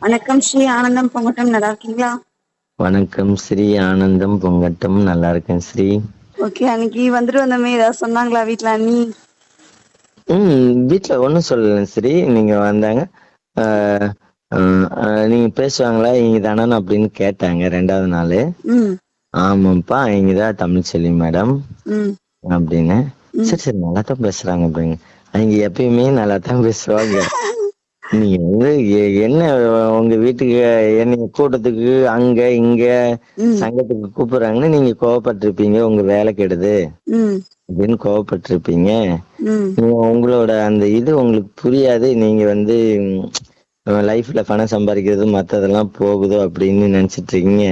வணக்கம் ஸ்ரீ ஆனந்தம் பொங்கட்டம் நல்லா இருக்கீங்களா வணக்கம் ஸ்ரீ ஆனந்தம் பொங்கட்டம் நல்லா இருக்கேன் ஸ்ரீ. ஓகே அன்னைக்கு வந்துட்டு வந்தோமே ஏதாவது சொன்னாங்களா வீட்ல அண்ணி? ம் வீட்ல ஒன்றும் சொல்லல ஸ்ரீ நீங்க வந்தாங்க. நீங்க பேசுவாங்களா இங்க தானே அப்படின்னு கேட்டாங்க ரெண்டாவது நாள். ஆமாப்பா இங்க தான் தமிழ் செல்வி மேடம். அப்படின்னு. சரி சரி நல்லா தான் பேசுறாங்க அப்படிங்க அவங்க எப்பயுமே நல்லா தான் பேசுவாங்க. நீங்க வந்து என்ன உங்க வீட்டுக்கு என்ன கூட்டத்துக்கு அங்க இங்க. சங்கத்துக்கு கூப்பிடுறாங்கன்னு நீங்க கோவப்பட்டிருப்பீங்க உங்க வேலை கெடுது அப்படின்னு கோவப்பட்டிருப்பீங்க. நீங்க உங்களோட அந்த இது உங்களுக்கு புரியாது நீங்க வந்து லைஃப்ல பணம் சம்பாதிக்கிறது மத்ததெல்லாம் போகுதோ அப்படின்னு நினைச்சிட்டு இருக்கீங்க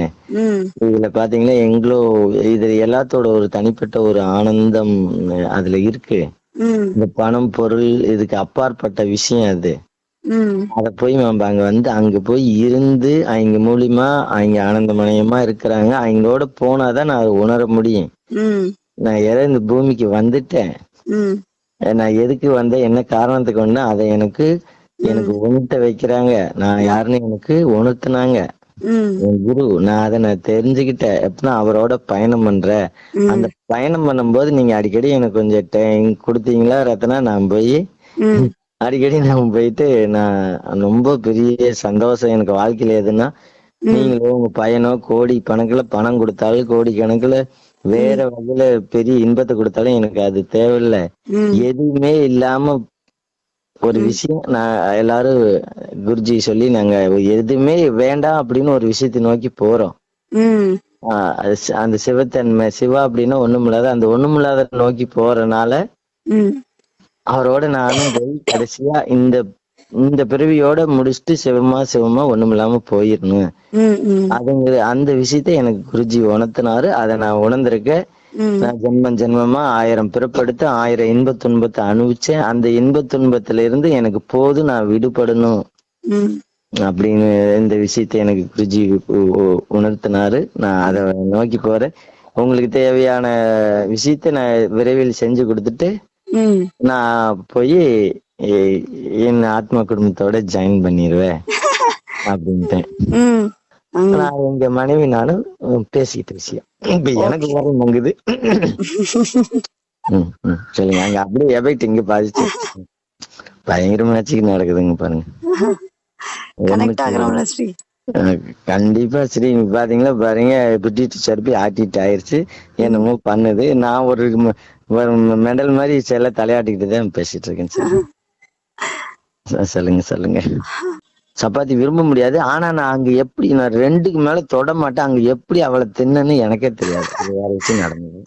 இதுல பாத்தீங்கன்னா எங்களோ இது எல்லாத்தோட ஒரு தனிப்பட்ட ஒரு ஆனந்தம் அதுல இருக்கு. இந்த பணம் பொருள் இதுக்கு அப்பாற்பட்ட விஷயம் அது. அத போய் நம்ம அங்க வந்து அங்க போய் இருந்து அவங்க மூலியமா அவங்க ஆனந்தமயமா இருக்கிறாங்க. அவங்களோட போனாதான் நான் உணர முடியும். நான் ஏதோ இந்த பூமிக்கு வந்துட்டேன். நான் எதுக்கு வந்தேன் என்ன காரணத்துக்கு வந்தேன் அதை எனக்கு எனக்கு உணர்த்த வைக்கிறாங்க. நான் யாருன்னு எனக்கு உணர்த்தினாங்க. என் குரு நான் அதை நான் தெரிஞ்சுக்கிட்டேன். எப்படின்னா அவரோட பயணம் பண்றேன் அந்த பயணம் பண்ணும்போது நீங்க அடிக்கடி எனக்கு கொஞ்சம் டைம் கொடுத்தீங்களா ரத்னா? நான் போய் அடிக்கடி நான் போயிட்டு நான் ரொம்ப பெரிய சந்தோஷம் எனக்கு வாழ்க்கையில எதுன்னா நீங்களும் உங்க பையனோ கோடி கணக்குல பணம் கொடுத்தாலும் கோடி கணக்குல வேற வகையில பெரிய இன்பத்தை கொடுத்தாலும் எனக்கு அது தேவையில்லை. எதுவுமே இல்லாம ஒரு விஷயம் நான் எல்லாரும் குருஜி சொல்லி நாங்க எதுவுமே வேண்டாம் அப்படின்னு ஒரு விஷயத்தை நோக்கி போறோம். அந்த சிவத்தன்மை சிவா அப்படின்னா ஒண்ணுமில்லாத அந்த ஒண்ணுமில்லாத நோக்கி போறனால அவரோட நானும் போய் கடைசியா இந்த இந்த பிறவியோட முடிச்சுட்டு சிவமா சிவமா ஒண்ணுமில்லாம போயிடணும் ம் ம். அதுங்கிற அந்த விஷயத்த எனக்கு குருஜி உணர்த்தினாரு. அதை நான் உணர்ந்திருக்கேன் நான் ஜென்மம் ஜென்மமா ஆயிரம் பிறப்படுத்து ஆயிரம் இன்ப துன்பத்தை அனுபவிச்சேன். அந்த இன்ப துன்பத்துல இருந்து எனக்கு போதும் நான் விடுபடணும். அப்படின்னு இந்த விஷயத்தை எனக்கு குருஜி உணர்த்தினாரு. நான் அதை நோக்கி போறேன். உங்களுக்கு தேவையான விஷயத்தை நான் விரைவில் செஞ்சு கொடுத்துட்டு நான் போய் என் ஆத்மா குடும்பத்தோட ஜாயின் பண்ணிடுவேன் ம். நான் எங்க மனைவி நானும் பேசிக்கிட்ட விஷயம். இப்ப எனக்கு வர மங்குது. சொல்லுங்க. அங்க அப்படியே எபைட் இங்க பாதிச்சு. பயங்கரமாச்சுக்கு நடக்குதுங்க பாருங்க. ஸ்ரீ. கண்டிப்பா நீ பாத்தீங்களா பாருங்க பிடிட்டு சர்பி ஆட்டிட்டு ஆயிருச்சு. என்னமோ பண்ணுது. நான் ஒரு மெடல் மாதிரி சில தலையாட்டிக்கிட்டு தான் பேசிட்டு இருக்கேன் சரி. சொல்லுங்க சொல்லுங்க. சப்பாத்தி விரும்ப முடியாது. ஆனா நான் அங்க எப்படி நான் ரெண்டுக்கு மேல தொட மாட்டேன். அங்க எப்படி அவளை தின்னன்னு எனக்கே தெரியாது. வேற விஷயம் நடந்தது.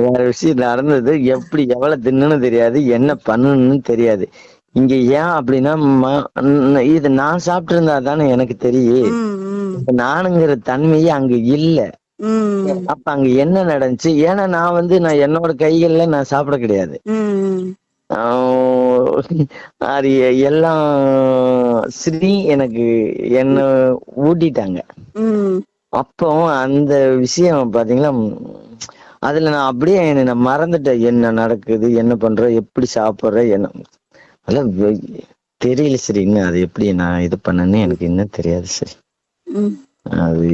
வேற விஷயம் நடந்தது. எப்படி எவ்வளவு தின்னுன்னு தெரியாது. என்ன பண்ணணும்னு தெரியாது. இங்க ஏன் அப்படின்னா இது நான் சாப்பிட்டு இருந்தா தானே எனக்கு தெரியும். நானுங்கிற தன்மையே அங்க இல்ல. அப்ப அங்க என்ன நடந்துச்சு? ஏன்னா நான் வந்து நான் என்னோட கைகள்ல நான் சாப்பிட கிடையாது. அது எல்லாம் ஸ்ரீ எனக்கு என்ன ஊட்டிட்டாங்க. அப்போ அந்த விஷயம் பாத்தீங்களா? அதுல நான் அப்படியே என்னை நான் மறந்துட்டேன். என்ன நடக்குது? என்ன பண்றேன் எப்படி சாப்பிடுறேன் என்ன? அதெல்லாம் தெரியல சரி இன்னும் அது எப்படி நான் இது பண்ணேன்னு எனக்கு இன்னும் தெரியாது சரி அது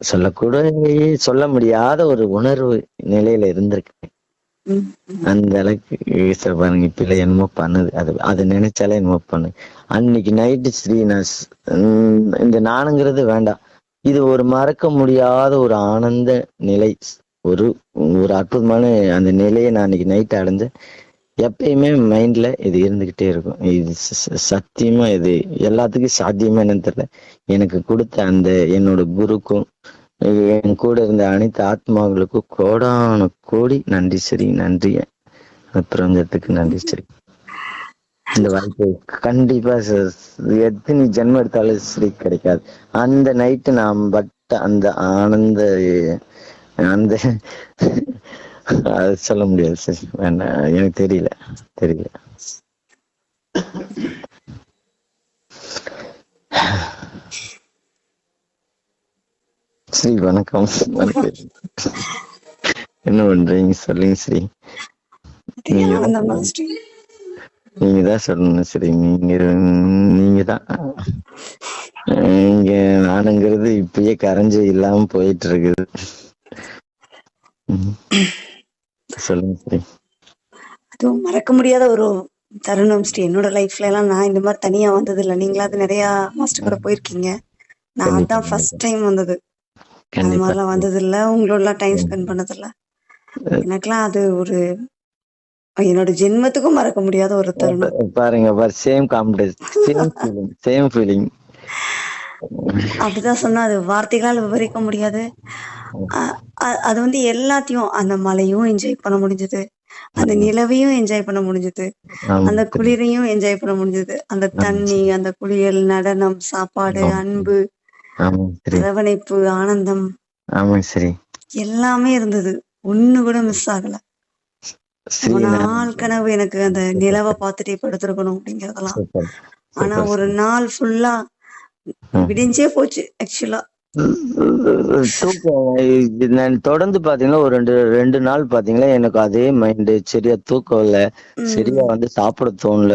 சொல்லக்கூட சொல்ல முடியாத ஒரு உணர்வு நிலையில இருந்திருக்கேன் அந்த அளவுக்கு ஈஸ்வர பாருங்க இப்ப என்னமோ பண்ணுது. அது அது நினைச்சாலே என்னமோ பண்ணு அன்னைக்கு நைட்டு ஸ்ரீ நான் ஸ்- உம் இந்த நானுங்கிறது வேண்டாம். இது ஒரு மறக்க முடியாத ஒரு ஆனந்த நிலை. ஒரு ஒரு அற்புதமான அந்த நிலையை நான் அன்னைக்கு நைட் அடைஞ்சேன். எப்பயுமே மைண்ட்ல இது இருந்துகிட்டே இருக்கும். இது சத்தியமா இது எல்லாத்துக்கும் சாத்தியமா என்னன்னு தெரியல. எனக்கு கொடுத்த அந்த என்னோட குருக்கும் என் கூட இருந்த அனைத்து ஆத்மாக்களுக்கும் கோடான கோடி நன்றி சரி நன்றி. பிரபஞ்சத்துக்கு நன்றி சரி. இந்த வாய்ப்பு கண்டிப்பா எத்தனை ஜென்மம் எடுத்தாலும் சரி கிடைக்காது. அந்த நைட்டு நான் பட்ட அந்த ஆனந்த அந்த அது சொல்ல முடியாது சார் வேண்டாம் எனக்கு தெரியல தெரியல. ஸ்ரீ வணக்கம். வணக்கம் என்ன பண்றீங்க? சொல்லுங்க ஸ்ரீ. ஸ்ரீ? நீங்க தான் சொல்லணும் சரி நீங்க நீங்க தான். இங்க நானுங்கிறது இப்பயே கரைஞ்சு இல்லாம போயிட்டு இருக்குது. சொல்லுங்க சரி அதுவும் மறக்க முடியாத ஒரு தருணம் ஸ்ரீ. என்னோட லைஃப்ல எல்லாம் நான் இந்த மாதிரி தனியா வந்தது இல்ல நீங்களாவது நிறைய மாஸ்டர் கூட போயிருக்கீங்க. நான் தான் ஃபர்ஸ்ட் டைம் வந்தது. அந்த மாதிரிலாம் வந்தது இல்ல உங்களோட டைம் ஸ்பெண்ட் பண்ணது இல்ல எனக்கெல்லாம் அது ஒரு என்னோட ஜென்மத்துக்கும் மறக்க முடியாத ஒரு தருணம். பாருங்க பாரு same competition same feeling same feeling அப்படிதான் சொன்னா அது வார்த்தைகளால் விவரிக்க முடியாது. அது வந்து எல்லாத்தையும் அந்த மலையும் என்ஜாய் பண்ண முடிஞ்சது. அந்த நிலவையும் என்ஜாய் பண்ண முடிஞ்சது. அந்த குளிரையும் என்ஜாய் பண்ண முடிஞ்சது. அந்த தண்ணி அந்த குளியல் நடனம் சாப்பாடு. அன்பு அரவணைப்பு ஆனந்தம். ஆமாங்க சரி. எல்லாமே இருந்தது. ஒண்ணு கூட மிஸ் ஆகல. நாள் கனவு எனக்கு அந்த நிலவை பார்த்துட்டே படுத்திருக்கணும் அப்படிங்கறதெல்லாம். ஆனா ஒரு நாள் ஃபுல்லா விடிஞ்சே போச்சு ஆக்சுவலா தூக்கம் தொடர்ந்து பாத்தீங்கன்னா ஒரு ரெண்டு ரெண்டு நாள் பாத்தீங்கன்னா எனக்கு அதே மைண்டு சரியா தூக்கம் இல்ல. சரியா வந்து சாப்பிட தோணல.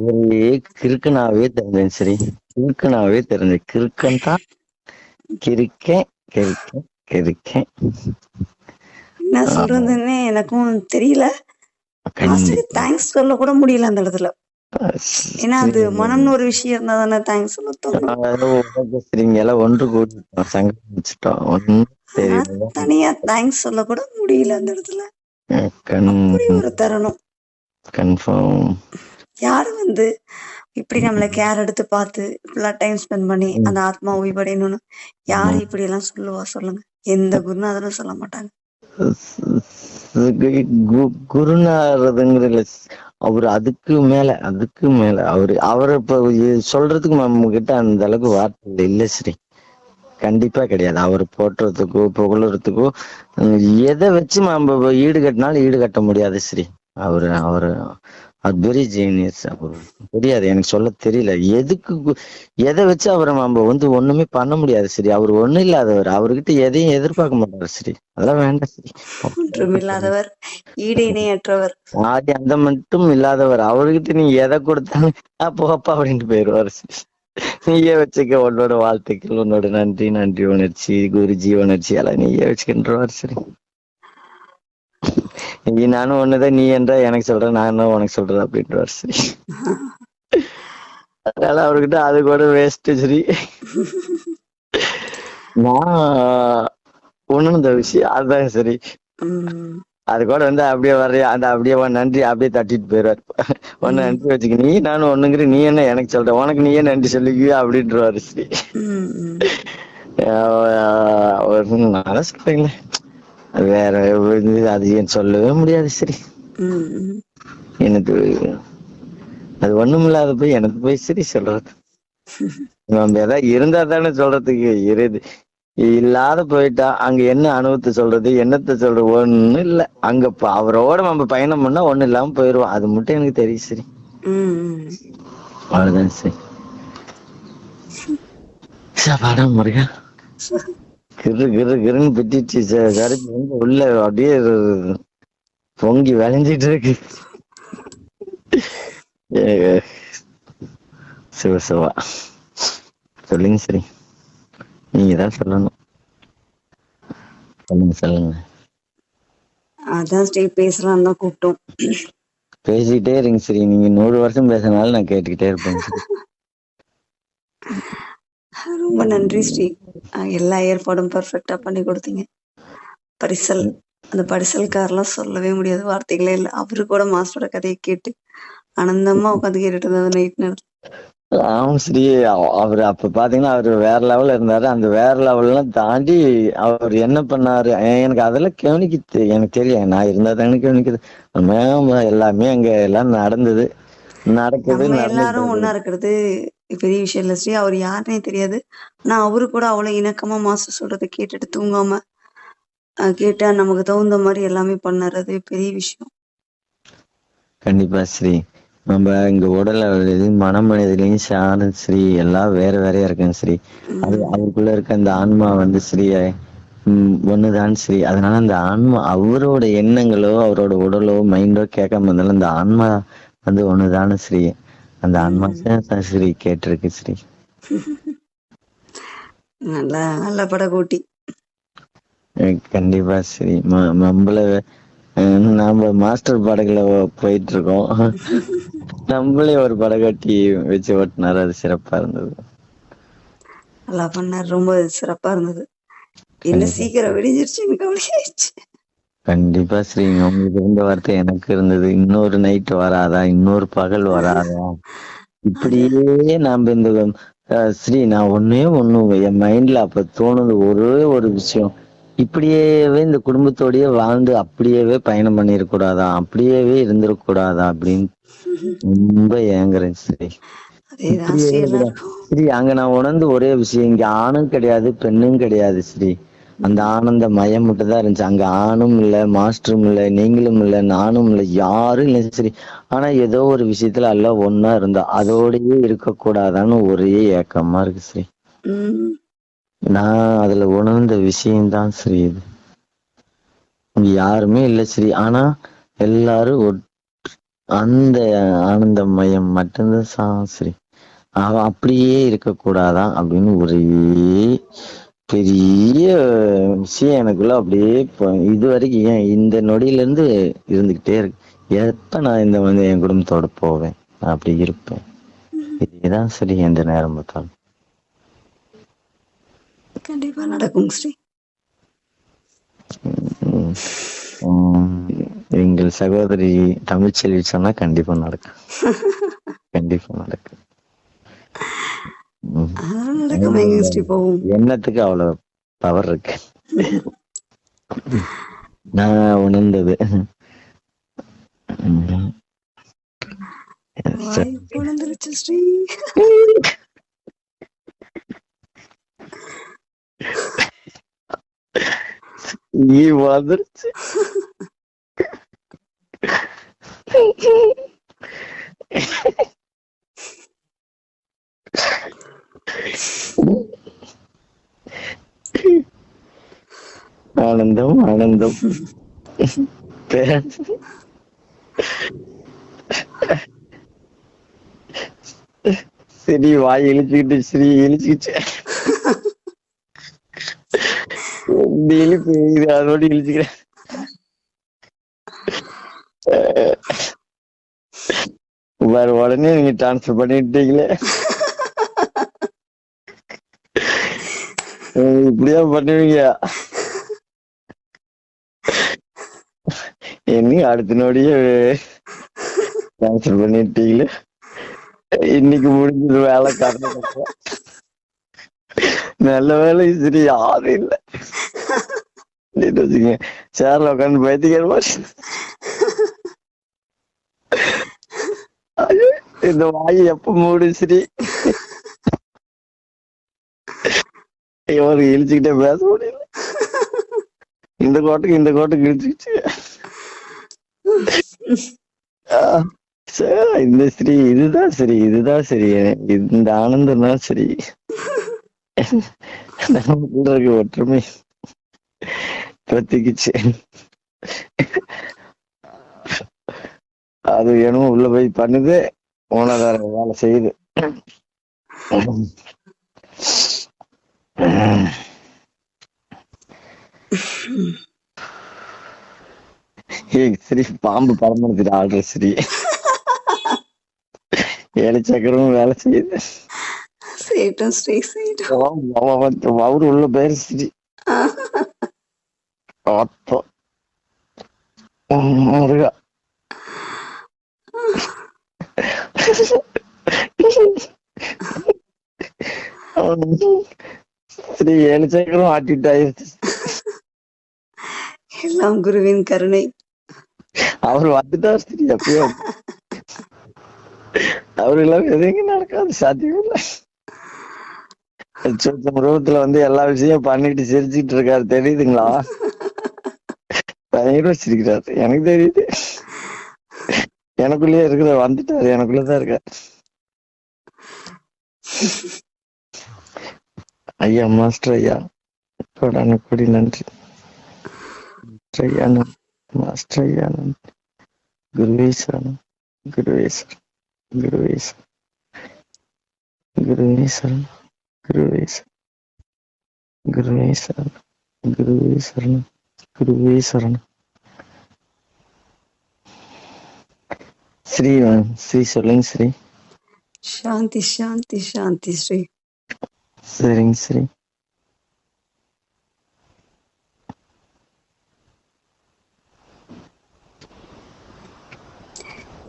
ஒரே கிறுக்கனாவே தெரிஞ்சேன் சரி. கிறுக்கனாவே தெரிஞ்சேன் கிறுக்கன் தான். கிறுக்கேன் கிறுக்கேன் கிறுக்கேன் என்ன சொல்றதுன்னே எனக்கும் தெரியல. தேங்க்ஸ் சொல்ல கூட முடியல அந்த இடத்துல. ஏன்னா அது மனம்னு ஒரு விஷயம் இருந்தா தானே தேங்க்ஸ் சொல்ல தோணும். சரிங்க எல்லாம் ஒன்று ஒன்னும் தெரியல. தனியா தேங்க்ஸ் சொல்ல கூட முடியல அந்த இடத்துல. ஒரு தருணம். கன்ஃபார்ம் யாரு வந்து இப்படி நம்மள கேர் எடுத்து பார்த்து இப்படிலாம் டைம் ஸ்பெண்ட் பண்ணி அந்த ஆத்மா ஓய்வடையணும்னு யாரு இப்படி எல்லாம் சொல்லுவா சொல்லுங்க. எந்த குருநாதரும் சொல்ல மாட்டாங்க. குருநாதருங்கிற அவர் அதுக்கு மேல அதுக்கு மேல. அவரு அவரை இப்ப சொல்றதுக்கு நம்ம கிட்ட அந்த அளவுக்கு வார்த்தை இல்ல ஸ்ரீ. கண்டிப்பா கிடையாது. அவர் போட்டுறதுக்கோ புகழறதுக்கோ எதை வச்சு நம்ம ஈடு கட்டினாலும் ஈடு கட்ட முடியாது ஸ்ரீ. அவரு அவரு அவர் பெரிய ஜீனியஸ் அவர் தெரியாது எனக்கு சொல்ல தெரியல. எதுக்கு எதை வச்சு அவரை நம்ம வந்து ஒண்ணுமே பண்ண முடியாது சரி. அவர் ஒண்ணும் இல்லாதவர். அவர்கிட்ட எதையும் எதிர்பார்க்க மாட்டாரு சரி. அதெல்லாம் வேண்டாம் சரி. ஒன்றுமில்லாதவர் ஈடு இணையற்றவர். ஆதி அந்த மட்டும் இல்லாதவர். அவர்கிட்ட நீ எதை கொடுத்தாலும் அப்பா அப்படின்ட்டு போயிடுவாரு சரி. நீயே வச்சுக்க உன்னோட வாழ்த்துக்கள் உன்னோட நன்றி நன்றி உணர்ச்சி குருஜி உணர்ச்சி எல்லாம் நீயே வச்சுக்கின்றவாரு சரி. நீ நானும் ஒண்ணுதான் நீ என்ற எனக்கு சொல்ற நானும் உனக்கு சொல்றது அப்படின்றவாரு சரி. அதனால அவர்கிட்ட அது கூட வேஸ்ட் சரி. நான் உணர்ந்த விஷயம் அதுதான் சரி. அது கூட வந்து அப்படியே வர்றியா அந்த அப்படியே நன்றி அப்படியே தட்டிட்டு போயிடுவாரு. உன்னை நன்றி வச்சுக்க நீ நானும் ஒண்ணுங்கிற நீ என்ன எனக்கு சொல்ற உனக்கு நீயே நன்றி சொல்லிக்குவியா அப்படின்றவாரு ஆஹ் ஒரு நான் சொல்றீங்களே வேற இது அது ஏன் சொல்லவே முடியாது சரி. எனக்கு அது ஒண்ணும் இல்லாத போய் எனக்கு போய் சரி சொல்றது. நம்ம ஏதாவது இருந்தா தானே சொல்றதுக்கு இருது இல்லாத போயிட்டா அங்க என்ன அனுபவத்தை சொல்றது என்னத்தை சொல்றது ஒண்ணும் இல்ல. அங்க அவரோட நம்ம பயணம் பண்ணா ஒண்ணும் இல்லாம போயிருவோம். அது மட்டும் எனக்கு தெரியும் சரி. அவ்வளவுதான் சரி. சாப்பாடா முருகா. கிரு கிரு கிருன்னு பிட்டிச்சு கருப்பு வந்து உள்ள அப்படியே பொங்கி விளைஞ்சிட்டு இருக்கு. சிவ சிவா. சொல்லுங்க சரி. நீங்க தான் சொல்லணும். சொல்லுங்க சொல்லுங்க. அதான் ஸ்டே பேசலாம் தான் கூப்பிட்டோம். பேசிக்கிட்டே இருங்க சரி. நீங்க நூறு வருஷம் பேசினாலும் நான் கேட்டுக்கிட்டே இருப்பேன். ரொம்ப நன்றி ஸ்ரீ. எல்லா ஏற்பாடும் பெர்ஃபெக்டா பண்ணி கொடுத்தீங்க. பரிசல் அந்த பரிசல்காரெல்லாம் சொல்லவே முடியாது வார்த்தைகளே இல்லை. அவரு கூட மாஸ்டரோட கதையை கேட்டு ஆனந்தமா உட்காந்து கேட்டுட்டு இருந்தது நைட் நேரத்துல ஆமா ஸ்ரீ. அவ- அவரு அப்ப பாத்தீங்கன்னா அவரு வேற லெவல்ல இருந்தாரு. அந்த வேற லெவல்லாம் தாண்டி அவர் என்ன பண்ணாரு? எனக்கு அதெல்லாம் கவனிக்க எனக்கு தெரியும். நான் இருந்தா தானே கவனிக்குது. ஆமா, எல்லாமே அங்க எல்லாம் நடந்தது. நடக்குது எல்லாரும் ஒண்ணா இருக்கிறது பெரிய விஷயம் இல்ல ஸ்ரீ. அவர் யாருன்னே தெரியாது. ஆனா அவரு கூட அவ்வளவு இணக்கமா மாஸ்டர் சொல்றதை கேட்டுட்டு தூங்காம கேட்டா நமக்கு தகுந்த மாதிரி எல்லாமே பண்ணாரு அது பெரிய விஷயம். கண்டிப்பா ஸ்ரீ. நம்ம இங்க உடல் அளவுலயும் மனமனிதிலையும் சாண ஸ்ரீ. எல்லாம் வேற வேறையா இருக்குங்க ஸ்ரீ. அது அவருக்குள்ள இருக்க அந்த ஆன்மா வந்து ஸ்ரீ ஒண்ணுதான் ஸ்ரீ. அதனால அந்த ஆன்மா அவரோட எண்ணங்களோ அவரோட உடலோ மைண்டோ கேட்காம இருந்தாலும் அந்த ஆன்மா அது ஒண்ணுதானே ஸ்ரீ. அந்த தான் ஸ்ரீ கேட்டிருக்கு ஸ்ரீ. நல்ல நல்ல படகோட்டி. அஹ் கண்டிப்பா ம- நம்மள நாம மாஸ்டர் படகுல போயிட்டு இருக்கோம் நம்மளே ஒரு படகோட்டி வச்சு ஓட்டினாரு அது சிறப்பா இருந்தது. நல்லா பண்ணார் ரொம்ப சிறப்பா இருந்தது. என்ன சீக்கிரம் விடிஞ்சிருச்சுன்னு கவலையாயிடுச்சு. கண்டிப்பா ஸ்ரீ. உங்களுக்கு இருந்த வார்த்தை எனக்கு இருந்தது. இன்னொரு நைட் வராதா? இன்னொரு பகல் வராதா? இப்படியே நாம இந்த ஸ்ரீ நான் ஒன்னே ஒண்ணு என் மைண்ட்ல அப்ப தோணுது ஒரே ஒரு விஷயம். இப்படியேவே இந்த குடும்பத்தோடயே வாழ்ந்து அப்படியேவே பயணம் பண்ணிருக்க கூடாதா அப்படியேவே இருந்திருக்க கூடாதா அப்படின்னு ரொம்ப ஏங்குறேன். எல்லாருக்கும். ஸ்ரீ அங்க நான் உணர்ந்து ஒரே விஷயம். இங்க ஆணும் கிடையாது பெண்ணும் கிடையாது ஸ்ரீ. அந்த ஆனந்த மயம் மட்டும் தான் இருந்துச்சு. அங்க ஆணும் இல்ல மாஸ்டரும் இல்ல நீங்களும் இல்ல நானும் இல்ல யாரும் இல்ல. ஸ்ரீ ஆனா ஏதோ ஒரு விஷயத்துல எல்லாம் ஒன்னா இருந்தா. அதோடயே இருக்கக்கூடாதான்னு ஒரே ஏக்கமா இருக்கு உம் நான் அதுல உணர்ந்த விஷயம்தான் ஸ்ரீ இது. யாருமே இல்ல ஸ்ரீ ஆனா எல்லாரும் அந்த ஆனந்த மயம் மட்டும்தான் சா ஸ்ரீ அவன் அப்படியே இருக்கக்கூடாதான் அப்படின்னு ஒரே பெரிய விஷயம் எனக்குள்ள அப்படியே இது வரைக்கும் ஏன் இந்த நொடியில இருந்து இருந்துகிட்டே இருக்கு. எப்ப நான் இந்த வந்து என் குடும்பத்தோட போவேன்? நான் அப்படி இருப்பேன். இதுதான் சரி எந்த நேரம் பார்த்தாலும் கண்டிப்பா நடக்கும் ஸ்ரீ. எங்கள் சகோதரி தமிழ்ச்செல்வி சொன்னா கண்டிப்பா நடக்கும். கண்டிப்பா நடக்கும். எண்ணத்துக்கு அவ்வளவு பவர் இருக்கு. நான் உணர்ந்தது. நீ வந்துருச்சு ஆனந்தம் ஆனந்தம். சரி வாய் இழிச்சுக்கிட்டு ஸ்ரீ இழிச்சுக்கிச்சு இந்த இழிப்பு இது அதோட இழிச்சுக்கிறேன் வேற உடனே நீங்க டிரான்ஸ்ஃபர் பண்ணிட்டீங்களே. இப்படியா பண்ணுவீங்க? என்னைக்கு அடுத்த நொடியே கேன்சல் பண்ணிட்டீங்களே. இன்னைக்கு முடிஞ்சது வேலை கரெக்டா. நல்ல வேலை சரி யாரும் இல்ல. இல்லைன்னு சேர்ல உட்காந்து பயத்திக்கிற மாதிரி. இந்த வாய் எப்ப மூடு சரி இவரு இழிச்சுக்கிட்டே பேச முடியல. இந்த கோட்டுக்கு இந்த கோட்டுக்கு இழிச்சுக்கிச்சு. இந்த ஸ்ரீ இதுதான் சரி இதுதான் சரி. இந்த ஆனந்தம் தான் சரி. நமக்குள்ள இருக்க ஒற்றுமை பிரத்திக்குச்சு. அது என்னமோ உள்ள போய் பண்ணுது. ஓனதார வேலை செய்யுது. ஏய் சரி பாம்பு படம்படுத்திட்டு ஆடுற சரி. ஏழு சக்கரமும் வேலை செய்யுது. செய்யட்டும் ஸ்ரீ வந்து அவரு உள்ள பேர் சரி. ஆத்தோ. முருகா. சரி ஏழு சக்கரம் ஆட்டிட்டு ஆயிருச்சு எல்லாம் குருவின் கருணை. அவர் வந்துட்டார் சரி எப்பயோ அவர் எல்லாம் எதுவும் நடக்காது சாத்தியம் இல்லை. சொச்சம் ரூபத்துல வந்து எல்லா விஷயம் பண்ணிட்டு சிரிச்சுட்டு இருக்காரு. தெரியுதுங்களா? பயங்கரம் சிரிக்கிறாரு எனக்கு தெரியுது. எனக்குள்ளேயே இருக்கிற வந்துட்டாரு. எனக்குள்ளதான் இருக்காரு. ஐயா மாஸ்டர் ஐயா கூடி நன்றி. ஐயா நன்றி. మాస్టర్ అయ్యానంటే గురువేశాను గురువేశాను గురువేశాను గురువేశాను గురువేశాను గురువేశాను గురువేశరణ గురువేశరణ శ్రీ శ్రీ சொல்லுங்க శ్రీ శాంతి శాంతి శాంతి శ్రీ சரிங்க శ్రీ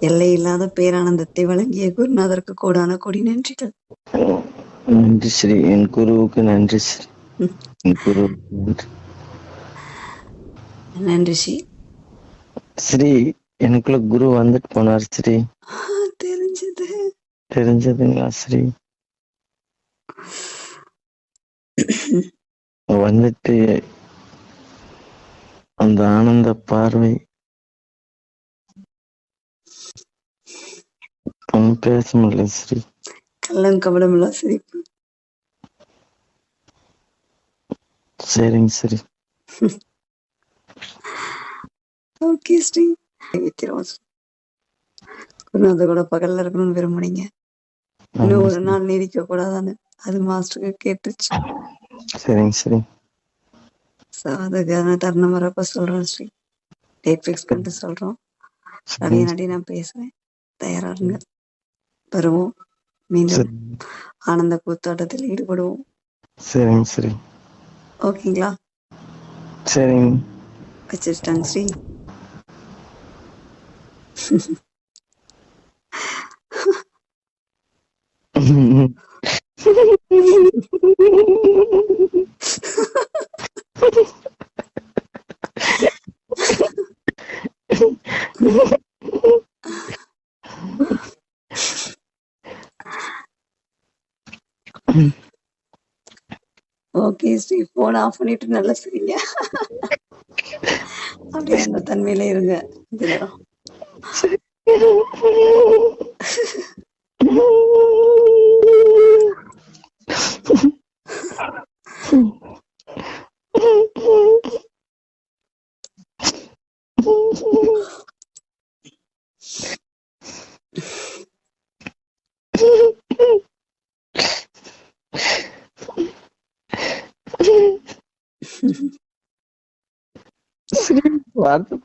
எல்லையில்லாத பேரானந்தத்தை வழங்கிய குருநாதருக்கு கோடான கோடி நன்றிகள். நன்றி ஸ்ரீ என் குருவுக்கு நன்றி ஸ்ரீ. நன்றி. ஸ்ரீ. ஸ்ரீ எனக்குள்ள குரு வந்துட்டு போனார் ஸ்ரீ. தெரிஞ்சது. தெரிஞ்சதுங்களா ஸ்ரீ? வந்துட்டு அந்த ஆனந்த பார்வை ஒன்னும் பேச முடியல ஸ்ரீ கள்ளம் கபடமில்லா சிரிப்பு சரிங்க ஸ்ரீ ஓகே ஸ்ரீ வித்திரம் குருநாதர் கூட பகல்ல இருக்கணும்னு விரும்புனீங்க இன்னும் ஒரு நாள் நீடிக்க கூடாதான்னு அது மாஸ்டருக்கு கேட்டுச்சு சரிங்க ஸ்ரீ ஸோ அதுக்கான தருணம் வரப்ப சொல்றோம் ஸ்ரீ டேட் ஃபிக்ஸ் பண்ணிட்டு சொல்றோம் நடி நான் பேசுவேன் தயாரா இருங்க வருவோம் மீண்டும் சரி. ஆனந்த கூத்தாட்டத்தில் ஈடுபடுவோம். சரிங்க ஸ்ரீ ஓகேங்களா? சரிங்க. வச்சிருட்டாங்க ஸ்ரீ ஓகே போன் ஆஃப் பண்ணிட்டு நல்லா சரிங்க அப்படியே அந்த தன்மையில இருங்க கொஞ்ச நேரம் ஸ்ரீ வார்த்தை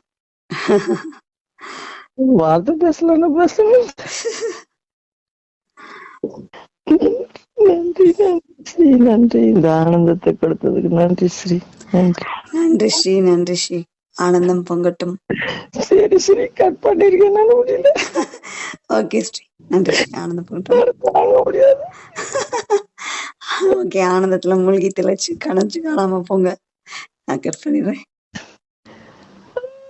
வார்த்தை பேசலன்னு பேசுங்க நன்றி நன்றி நன்றி இந்த ஆனந்தத்தை கொடுத்ததுக்கு நன்றி ஸ்ரீ நன்றி நன்றி ஸ்ரீ நன்றி ஸ்ரீ ஆனந்தம் பொங்கட்டும் சரி ஸ்ரீ கட் பண்ணிருக்கேன் முடியல ஓகே ஸ்ரீ நன்றி ஸ்ரீ ஆனந்தம் பொங்கட்டும் முடியாது ஓகே ஆனந்தத்துல மூழ்கி திளைச்சு கணைச்சு காணாம போங்க நான் கட் பண்ணிடுறேன் சரி